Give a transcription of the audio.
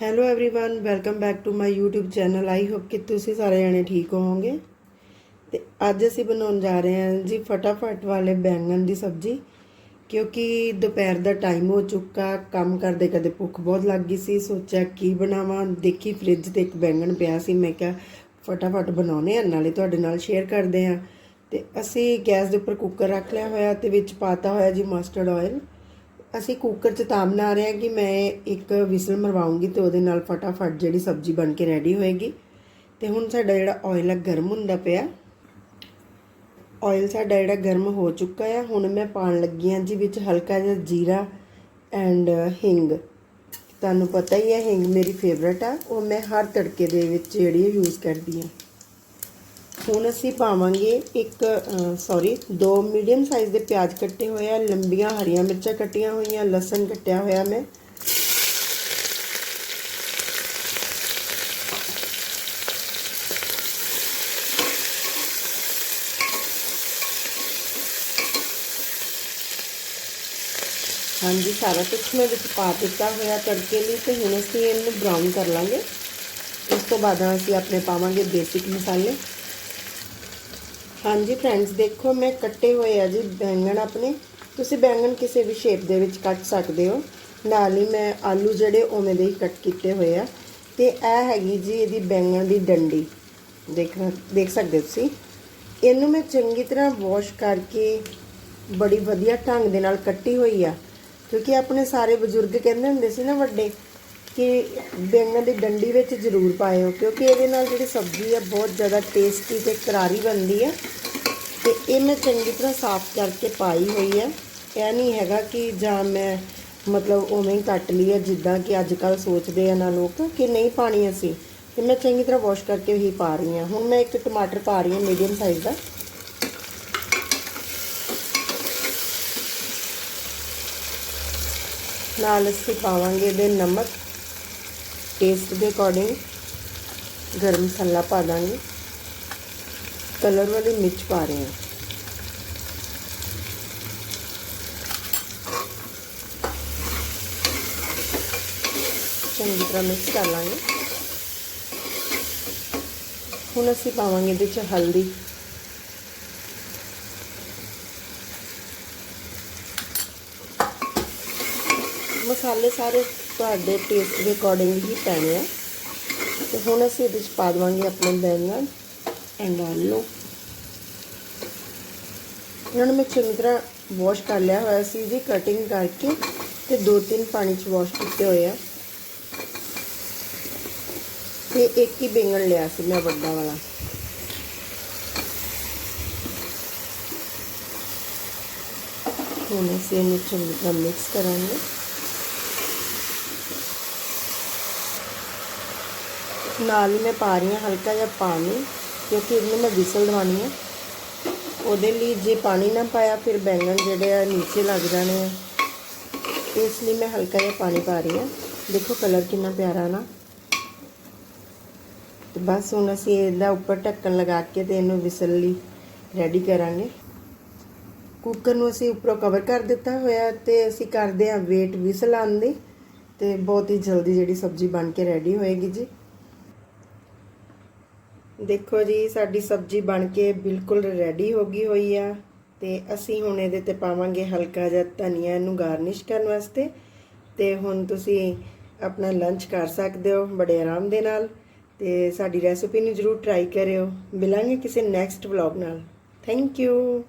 hello everyone welcome back to my YouTube channel I hope ਕਿ ਤੁਸੀਂ ਸਾਰੇ ਜਣੇ ਠੀਕ ਹੋਵੋਗੇ ਤੇ ਅੱਜ ਅਸੀਂ ਬਣਾਉਣ ਜਾ ਰਹੇ ਹਾਂ ਜੀ ਫਟਾਫਟ ਵਾਲੇ ਬੈਂਗਣ ਦੀ ਸਬਜ਼ੀ ਕਿਉਂਕਿ ਦੁਪਹਿਰ ਦਾ ਟਾਈਮ ਹੋ ਚੁੱਕਾ ਕੰਮ ਕਰਦੇ ਕਦੇ ਭੁੱਖ ਬਹੁਤ ਲੱਗ ਗਈ ਸੀ ਸੋਚਿਆ ਕੀ ਬਣਾਵਾਂ ਦੇਖੀ ਫ੍ਰਿਜ ਤੇ ਇੱਕ ਬੈਂਗਣ ਪਿਆ ਸੀ ਮੈਂ ਕਿਹਾ ਫਟਾਫਟ ਬਣਾਉਨੇ ਆ ਨਾਲੇ ਤੁਹਾਡੇ ਨਾਲ ਸ਼ੇਅਰ ਕਰਦੇ ਆ ਤੇ ਅਸੀਂ ਗੈਸ ਦੇ ਉੱਪਰ ਕੁੱਕਰ ਰੱਖ ਲਿਆ ਹੋਇਆ ਤੇ ਵਿੱਚ ਪਾਤਾ ਹੋਇਆ ਜੀ ਮਸਟਰਡ ਆਇਲ ਅਸੀਂ ਕੁੱਕਰ 'ਚ ਤਾਂ ਬਣਾ ਰਹੇ ਹਾਂ ਕਿ ਮੈਂ ਇੱਕ ਵਿਸਲ ਮਰਵਾਉਂਗੀ ਤੇ ਉਹਦੇ ਨਾਲ ਫਟਾਫਟ ਜਿਹੜੀ ਸਬਜ਼ੀ ਬਣ ਕੇ ਰੈਡੀ ਹੋਏਗੀ। ਤੇ ਹੁਣ ਸਾਡਾ ਜਿਹੜਾ ਆਇਲ ਆ, ਗਰਮ ਹੁੰਦਾ ਪਿਆ। ਆਇਲ ਸਾਡਾ ਜਿਹੜਾ ਗਰਮ ਹੋ ਚੁੱਕਾ ਹੈ ਹੁਣ ਮੈਂ ਪਾਣ ਲੱਗੀ ਹਾਂ ਜੀ ਵਿੱਚ ਹਲਕਾ ਜਿਹਾ ਜੀਰਾ ਐਂਡ ਹਿੰਗ। ਤੁਹਾਨੂੰ ਪਤਾ ਹੀ ਹੈ ਹਿੰਗ ਮੇਰੀ ਫੇਵਰਟ ਆ। ਉਹ ਮੈਂ ਹਰ ਤੜਕੇ ਦੇ ਵਿੱਚ ਜਿਹੜੀ ਯੂਜ਼ ਕਰਦੀ ਹਾਂ। ਹੁਣ ਅਸੀਂ ਪਾਵਾਂਗੇ ਇੱਕ ਸੌਰੀ ਦੋ ਮੀਡੀਅਮ ਸਾਈਜ਼ ਦੇ ਪਿਆਜ਼ ਕੱਟੇ ਹੋਏ ਆ ਲੰਬੀਆਂ ਹਰੀਆਂ ਮਿਰਚਾਂ ਕੱਟੀਆਂ ਹੋਈਆਂ ਲਸਣ ਕੱਟਿਆ ਹੋਇਆ ਮੈਂ ਹਾਂਜੀ, ਸਾਰਾ ਕੁਝ ਮੈਂ ਵਿੱਚ ਪਾ ਦਿੱਤਾ ਹੋਇਆ ਤੜਕੇ ਲਈ ਤੇ ਹੁਣ ਅਸੀਂ ਇਹਨੂੰ ਬਰਾਊਨ ਕਰ ਲਾਂਗੇ। ਉਸ ਤੋਂ ਬਾਅਦ ਅਸੀਂ ਆਪਣੇ ਪਾਵਾਂਗੇ ਬੇਸਿਕ ਮਸਾਲੇ। ਹਾਂਜੀ ਫਰੈਂਡਸ ਦੇਖੋ, ਮੈਂ ਕੱਟੇ ਹੋਏ ਆ ਜੀ ਬੈਂਗਣ ਆਪਣੇ। ਤੁਸੀਂ ਬੈਂਗਣ ਕਿਸੇ ਵੀ ਸ਼ੇਪ ਦੇ ਵਿੱਚ ਕੱਟ ਸਕਦੇ ਹੋ। ਨਾਲ ਹੀ ਮੈਂ ਆਲੂ ਜਿਹੜੇ ਉਵੇਂ ਦੇ ਹੀ ਕੱਟ ਕੀਤੇ ਹੋਏ ਆ। ਤੇ ਇਹ ਹੈਗੀ ਜੀ ਇਹਦੀ ਬੈਂਗਣ ਦੀ ਡੰਡੀ। ਦੇਖ ਦੇਖ ਸਕਦੇ ਤੁਸੀਂ। ਇਹਨੂੰ ਮੈਂ ਚੰਗੀ ਤਰ੍ਹਾਂ ਵਾਸ਼ ਕਰਕੇ ਬੜੀ ਵਧੀਆ ਢੰਗ ਦੇ ਨਾਲ ਕੱਟੀ ਹੋਈ ਆ। ਕਿਉਂਕਿ ਆਪਣੇ ਸਾਰੇ ਬਜ਼ੁਰਗ ਕਹਿੰਦੇ ਹੁੰਦੇ ਸੀ ਨਾ ਵੱਡੇ ਕਿ ਬੈਂਗਣ ਦੀ ਡੰਡੀ ਵਿੱਚ ਜ਼ਰੂਰ ਪਾਇਓ, ਕਿਉਂਕਿ ਇਹਦੇ ਨਾਲ ਜਿਹੜੀ ਸਬਜ਼ੀ ਹੈ ਬਹੁਤ ਜ਼ਿਆਦਾ ਟੇਸਟੀ ਤੇ ਕਰਾਰੀ ਬਣਦੀ ਹੈ ਤੇ ਇਹ ਮੈਂ ਚੰਗੀ ਤਰ੍ਹਾਂ ਸਾਫ਼ ਕਰਕੇ ਪਾਈ ਹੋਈ ਹੈ ਇਹ ਨਹੀਂ ਹੈਗਾ ਕਿ ਜਾਂ ਮੈਂ ਮਤਲਬ ਉਵੇਂ ਹੀ ਕੱਟ ਲਈ ਹੈ ਜਿੱਦਾਂ ਕਿ ਅੱਜ ਕੱਲ ਸੋਚਦੇ ਆ ਨਾ ਲੋਕ ਕਿ ਨਹੀਂ ਪਾਣੀ ਅਸੀਂ, ਤੇ ਮੈਂ ਚੰਗੀ ਤਰ੍ਹਾਂ ਵਾਸ਼ ਕਰਕੇ ਹੀ ਪਾ ਰਹੀ ਹਾਂ ਹੁਣ ਮੈਂ ਇੱਕ ਟਮਾਟਰ ਪਾ ਰਹੀ ਹਾਂ ਮੀਡੀਅਮ ਸਾਈਜ਼ ਦਾ। ਨਾਲ ਅਸੀਂ ਪਾਵਾਂਗੇ ਇਹਦੇ ਨਮਕ। ਟੇਸਟ ਦੇ ਅਕੋਰਡਿੰਗ ਗਰਮ ਮਸਾਲਾ ਪਾ ਦਾਂਗੇ। ਕਲਰ ਵਾਲੀ ਮਿਰਚ ਪਾ ਰਹੇ ਹਾਂ। ਚੰਗੀ ਤਰ੍ਹਾਂ ਮਿਕਸ ਕਰ ਲਾਂਗੇ। ਹੁਣ ਅਸੀਂ ਪਾਵਾਂਗੇ ਇਹਦੇ ਚ ਹਲਦੀ। ਮਸਾਲੇ ਸਾਰੇ ਤੁਹਾਡੇ ਟੇਸਟ ਦੇ ਅਕੋਰਡਿੰਗ ਹੀ ਪੈਣੇ ਆ। ਤੇ ਹੁਣ ਅਸੀਂ ਇਹਦੇ ਵਿੱਚ ਪਾ ਦਵਾਂਗੇ ਆਪਣੇ ਬੈਂਗਣ ਐਂਡ ਆਲੂ। ਇਹਨਾਂ ਨੂੰ ਮੈਂ ਚੰਗੀ ਤਰ੍ਹਾਂ ਵਾਸ਼ ਕਰ ਲਿਆ ਹੋਇਆ ਸੀ ਜੀ ਕਟਿੰਗ ਕਰਕੇ ਤੇ ਦੋ ਤਿੰਨ ਪਾਣੀ ਚ ਵਾਸ਼ ਕੀਤੇ ਹੋਏ ਆ। ਤੇ ਇੱਕ ਹੀ ਬੈਂਗਣ ਲਿਆ ਸੀ ਮੈਂ ਵੱਡਾ ਵਾਲਾ। ਹੁਣ ਅਸੀਂ ਇਹਨੂੰ ਚੰਗੀ ਤਰ੍ਹਾਂ ਮਿਕਸ ਕਰਾਂਗੇ। ਨਾਲ ਹੀ ਮੈਂ ਪਾ ਰਹੀ ਹਾਂ ਹਲਕਾ ਜਿਹਾ ਪਾਣੀ, ਕਿਉਂਕਿ ਇਹਨੂੰ ਮੈਂ ਵਿਸਲ ਦਵਾਣੀ ਹੈ ਉਹਦੇ ਲਈ ਜੇ ਪਾਣੀ ਨਾ ਪਾਇਆ, ਫਿਰ ਬੈਂਗਣ ਜਿਹੜੇ ਆ ਨੀਚੇ ਲੱਗ ਜਾਣੇ ਆ। ਇਸ ਲਈ ਮੈਂ ਹਲਕਾ ਜਿਹਾ ਪਾਣੀ ਪਾ ਰਹੀ ਹਾਂ। ਦੇਖੋ ਕਲਰ ਕਿੰਨਾ ਪਿਆਰਾ ਨਾ। ਤੇ ਬਸ ਹੁਣ ਅਸੀਂ ਇਹਦਾ ਉੱਪਰ ਢੱਕਣ ਲਗਾ ਕੇ ਤੇ ਇਹਨੂੰ ਵਿਸਲ ਲਈ ਰੈਡੀ ਕਰਾਂਗੇ। ਕੁੱਕਰ ਨੂੰ ਅਸੀਂ ਉੱਪਰੋਂ ਕਵਰ ਕਰ ਦਿੱਤਾ ਹੋਇਆ ਤੇ ਅਸੀਂ ਕਰਦੇ ਹਾਂ ਵੇਟ ਵਿਸਲ ਆਉਣ ਦੀ। ਤੇ ਬਹੁਤ ਹੀ ਜਲਦੀ ਜਿਹੜੀ ਸਬਜ਼ੀ ਬਣ ਕੇ ਰੈਡੀ ਹੋਏਗੀ ਜੀ। ਦੇਖੋ ਜੀ, ਸਾਡੀ ਸਬਜ਼ੀ ਬਣ ਕੇ ਬਿਲਕੁਲ ਰੈਡੀ ਹੋ ਗਈ ਹੋਈ ਆ ਤੇ ਅਸੀਂ ਹੁਣ ਇਹਦੇ ਤੇ ਪਾਵਾਂਗੇ ਹਲਕਾ ਜਿਹਾ ਧਨੀਆ ਇਹਨੂੰ ਗਾਰਨਿਸ਼ ਕਰਨ ਵਾਸਤੇ ਤੇ ਹੁਣ ਤੁਸੀਂ ਆਪਣਾ ਲੰਚ ਕਰ ਸਕਦੇ ਹੋ ਬੜੇ ਆਰਾਮ ਦੇ ਨਾਲ ਤੇ ਸਾਡੀ ਰੈਸਿਪੀ ਨੂੰ ਜਰੂਰ ਟਰਾਈ ਕਰਿਓ। ਮਿਲਾਂਗੇ ਕਿਸੇ ਨੈਕਸਟ ਵਲੌਗ ਨਾਲ। Thank you